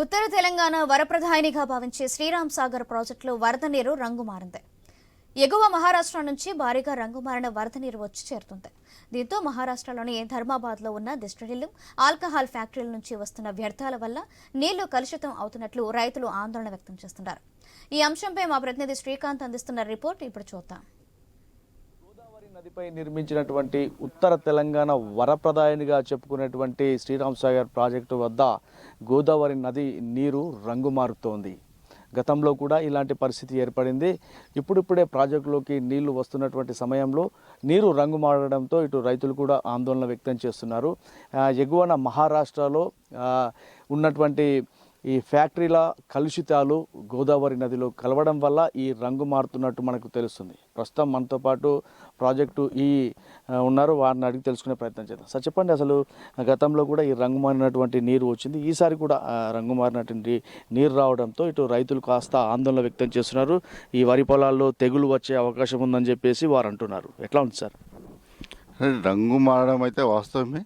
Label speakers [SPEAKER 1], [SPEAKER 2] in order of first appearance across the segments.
[SPEAKER 1] ఉత్తర తెలంగాణ వరప్రధానిగా భావించే శ్రీరామ్ సాగర్ ప్రాజెక్టులో వరద నీరు రంగు మారింది ఎగువ మహారాష్ట్ర నుంచి భారీగా రంగు మారిన వరద నీరు వచ్చి చేరుతుంది. దీంతో మహారాష్ట్రలోని ధర్మాబాద్లో ఉన్న డిస్టిలీలు ఆల్కహాల్ ఫ్యాక్టరీల నుంచి వస్తున్న వ్యర్థాల వల్ల నీళ్ళు కలుషితం అవుతున్నట్లు రైతులు ఆందోళన వ్యక్తం చేస్తున్నారు. ఈ అంశంపై మా ప్రతినిధి శ్రీకాంత్ అందిస్తున్న రిపోర్ట్ ఇప్పుడు చూద్దాం.
[SPEAKER 2] నదిపై నిర్మించినటువంటి ఉత్తర తెలంగాణ వరప్రదాయనిగా చెప్పుకునేటువంటి శ్రీరామ్ సాగర్ ప్రాజెక్టు వద్ద గోదావరి నది నీరు రంగు మారుతోంది గతంలో కూడా ఇలాంటి పరిస్థితి ఏర్పడింది. ఇప్పుడిప్పుడే ప్రాజెక్టులోకి నీళ్ళు వస్తున్నటువంటి సమయంలో నీరు రంగు మారడంతో ఇటు రైతులు కూడా ఆందోళన వ్యక్తం చేస్తున్నారు. ఎగువన మహారాష్ట్రలో ఉన్నటువంటి ఈ ఫ్యాక్టరీల కలుషితాలు గోదావరి నదిలో కలవడం వల్ల ఈ రంగు మారుతున్నట్టు మనకు తెలుస్తుంది. ప్రస్తుతం మనతో పాటు ప్రాజెక్టు ఈ ఉన్నారు. వారిని అడిగి తెలుసుకునే ప్రయత్నం చేద్దాం. సార్ చెప్పండి అసలు గతంలో కూడా ఈ రంగు మారినటువంటి నీరు వచ్చింది. ఈసారి కూడా రంగు మారినటువంటి నీరు రావడంతో ఇటు రైతులు కాస్త ఆందోళన వ్యక్తం చేస్తున్నారు. ఈ వరి పొలాల్లో తెగులు వచ్చే అవకాశం ఉందని చెప్పేసి వారు అంటున్నారు. ఎట్లా ఉంది సార్?
[SPEAKER 3] రంగు మారడం అయితే వాస్తవమే.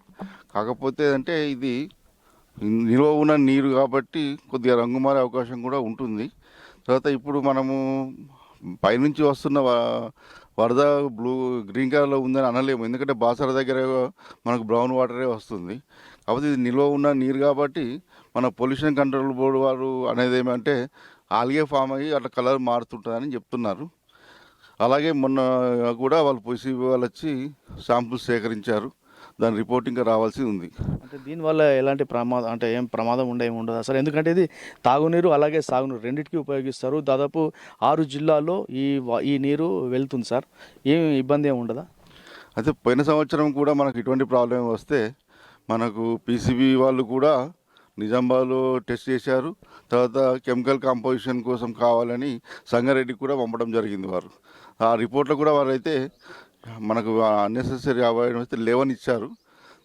[SPEAKER 3] కాకపోతే అంటే ఇది నిల్వ ఉన్న నీరు కాబట్టి కొద్దిగా రంగు మారే అవకాశం కూడా ఉంటుంది. తర్వాత ఇప్పుడు మనము పైనుంచి వస్తున్న వరద బ్లూ గ్రీన్ కలర్లో ఉందని అనలేము. ఎందుకంటే బాసర దగ్గర మనకు బ్రౌన్ వాటరే వస్తుంది. కాబట్టి ఇది నిల్వ ఉన్న నీరు కాబట్టి మన పొల్యూషన్ కంట్రోల్ బోర్డు వారు అనేది ఏమంటే ఆల్గే ఫామ్ అయ్యి అట్లా కలర్ మారుతుంటుందని చెప్తున్నారు. అలాగే మొన్న కూడా వాళ్ళు పొసి వాళ్ళు వచ్చి శాంపుల్స్ సేకరించారు. దాని రిపోర్ట్ ఇంకా రావాల్సి ఉంది.
[SPEAKER 2] అంటే దీనివల్ల ఎలాంటి ప్రమాదం అంటే ఏం ప్రమాదం ఉండే ఉండదు. అసలు ఎందుకంటే ఇది తాగునీరు అలాగే సాగునీరు రెండింటికి ఉపయోగిస్తారు. దాదాపు ఆరు జిల్లాల్లో ఈ ఈ నీరు వెళ్తుంది సార్. ఏం ఇబ్బంది ఏమి ఉండదా?
[SPEAKER 3] అయితే పోయిన సంవత్సరం కూడా మనకు ఇటువంటి ప్రాబ్లం వస్తే మనకు పీసీబీ వాళ్ళు కూడా నిజామాబాద్లో టెస్ట్ చేశారు. తర్వాత కెమికల్ కాంపోజిషన్ కోసం కావాలని సంగారెడ్డికి కూడా పంపడం జరిగింది వారు. ఆ రిపోర్ట్లో కూడా వారైతే మనకు అన్నెసెసరీ అవాయిడ్ అయితే లేవని ఇచ్చారు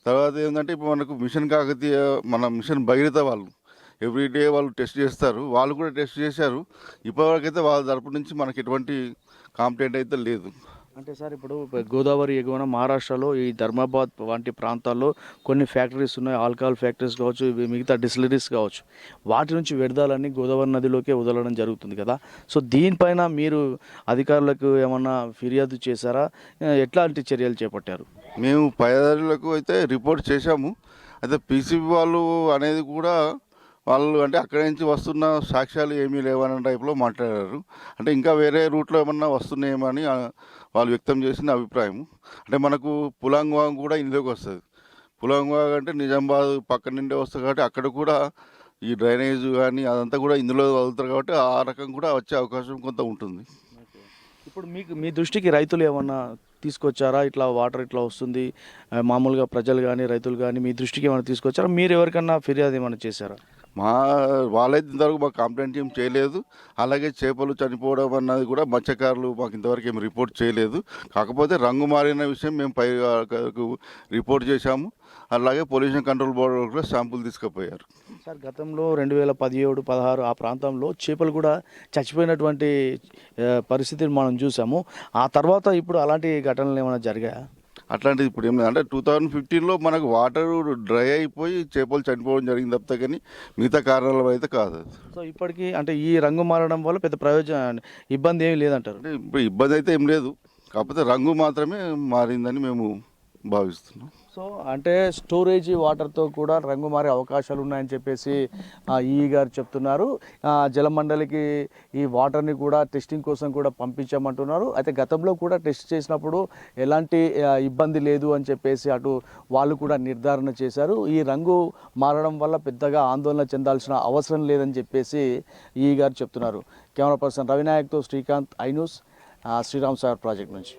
[SPEAKER 3] తర్వాత ఏంటంటే ఇప్పుడు మనకు మిషన్ కాకతీయ మన మిషన్ భగీరథ వాళ్ళు ఎవ్రీడే వాళ్ళు టెస్ట్ చేస్తారు. వాళ్ళు కూడా టెస్ట్ చేశారు. ఇప్పటివరకైతే వాళ్ళ తరపు నుంచి మనకి ఎటువంటి కాంప్లైంట్ అయితే లేదు.
[SPEAKER 2] అంటే సార్ ఇప్పుడు గోదావరి ఎగువన మహారాష్ట్రలో ఈ ధర్మాబాద్ వంటి ప్రాంతాల్లో కొన్ని ఫ్యాక్టరీస్ ఉన్నాయి. ఆల్కహాల్ ఫ్యాక్టరీస్ కావచ్చు ఇవి మిగతా డిస్టిలరీస్ కావచ్చు. వాటి నుంచి వ్యర్థాలన్నీ గోదావరి నదిలోకే వదలడం జరుగుతుంది కదా. సో దీనిపైన మీరు అధికారులకు ఏమన్నా ఫిర్యాదు చేశారా? ఎట్లాంటి చర్యలు చేపట్టారు?
[SPEAKER 3] మేము పైదారులకు అయితే రిపోర్ట్ చేశాము. అయితే పీసీబీ వాళ్ళు అనేది కూడా వాళ్ళు అంటే అక్కడి నుంచి వస్తున్న సాక్ష్యాలు ఏమీ లేవన్న టైప్లో మాట్లాడారు. అంటే ఇంకా వేరే రూట్లో ఏమన్నా వస్తున్నాయేమని అని వాళ్ళు వ్యక్తం చేసిన అభిప్రాయం. అంటే మనకు పులాంగ్వాంగ్ కూడా ఇందులోకి వస్తుంది. పులాంగ్వాంగ్ అంటే నిజామాబాద్ పక్క నుండే వస్తుంది కాబట్టి అక్కడ కూడా ఈ డ్రైనేజ్ కానీ అదంతా కూడా ఇందులో వదులుతారు కాబట్టి ఆ రకం కూడా వచ్చే అవకాశం కొంత ఉంటుంది.
[SPEAKER 2] ఇప్పుడు మీకు మీ దృష్టికి రైతులు ఏమన్నా తీసుకొచ్చారా? ఇట్లా వాటర్ ఇట్లా వస్తుంది మామూలుగా ప్రజలు కానీ రైతులు కానీ మీ దృష్టికి ఏమైనా తీసుకొచ్చారా? మీరు ఎవరికన్నా ఫిర్యాదు ఏమైనా చేశారా?
[SPEAKER 3] మా వాళ్ళైతే ఇంతవరకు మాకు కంప్లైంట్ ఏం చేయలేదు. అలాగే చేపలు చనిపోవడం అన్నది కూడా మత్స్యకారులు మాకు ఇంతవరకు ఏం రిపోర్ట్ చేయలేదు. కాకపోతే రంగు మారిన విషయం మేము పై రిపోర్ట్ చేశాము. అలాగే పొల్యూషన్ కంట్రోల్ బోర్డు కూడా శాంపుల్ తీసుకుపోయారు.
[SPEAKER 2] సార్ గతంలో రెండు వేల పదిహేడు పదహారు ఆ ప్రాంతంలో చేపలు కూడా చచ్చిపోయినటువంటి పరిస్థితిని మనం చూసాము. ఆ తర్వాత ఇప్పుడు అలాంటి ఘటనలు ఏమైనా జరిగాయా?
[SPEAKER 3] అట్లాంటిది ఇప్పుడు ఏం లేదు. అంటే టూ థౌజండ్ ఫిఫ్టీన్లో మనకు వాటర్ డ్రై అయిపోయి చేపలు చనిపోవడం జరిగింది తప్పితే కానీ మిగతా కారణాల వల్ల అయితే కాదు.
[SPEAKER 2] సో ఇప్పటికీ అంటే ఈ రంగు మారడం వల్ల పెద్ద ప్రయోజనం ఇబ్బంది ఏమీ లేదంటారు?
[SPEAKER 3] అంటే ఇప్పుడు ఇబ్బంది అయితే ఏం లేదు. కాకపోతే రంగు మాత్రమే మారిందని మేము భావిస్తున్నాం.
[SPEAKER 2] సో అంటే స్టోరేజ్ వాటర్తో కూడా రంగు మారే అవకాశాలు ఉన్నాయని చెప్పేసి ఈ గారు చెప్తున్నారు. జలమండలికి ఈ వాటర్ని కూడా టెస్టింగ్ కోసం కూడా పంపించామంటున్నారు. అయితే గతంలో కూడా టెస్ట్ చేసినప్పుడు ఎలాంటి ఇబ్బంది లేదు అని చెప్పేసి అటు వాళ్ళు కూడా నిర్ధారణ చేశారు. ఈ రంగు మారడం వల్ల పెద్దగా ఆందోళన చెందాల్సిన అవసరం లేదని చెప్పేసి ఈ గారు చెప్తున్నారు. కెమెరా పర్సన్ రవినాయక్తో శ్రీకాంత్ ఐనూస్ శ్రీరామ్ సాగర్ ప్రాజెక్ట్ నుంచి.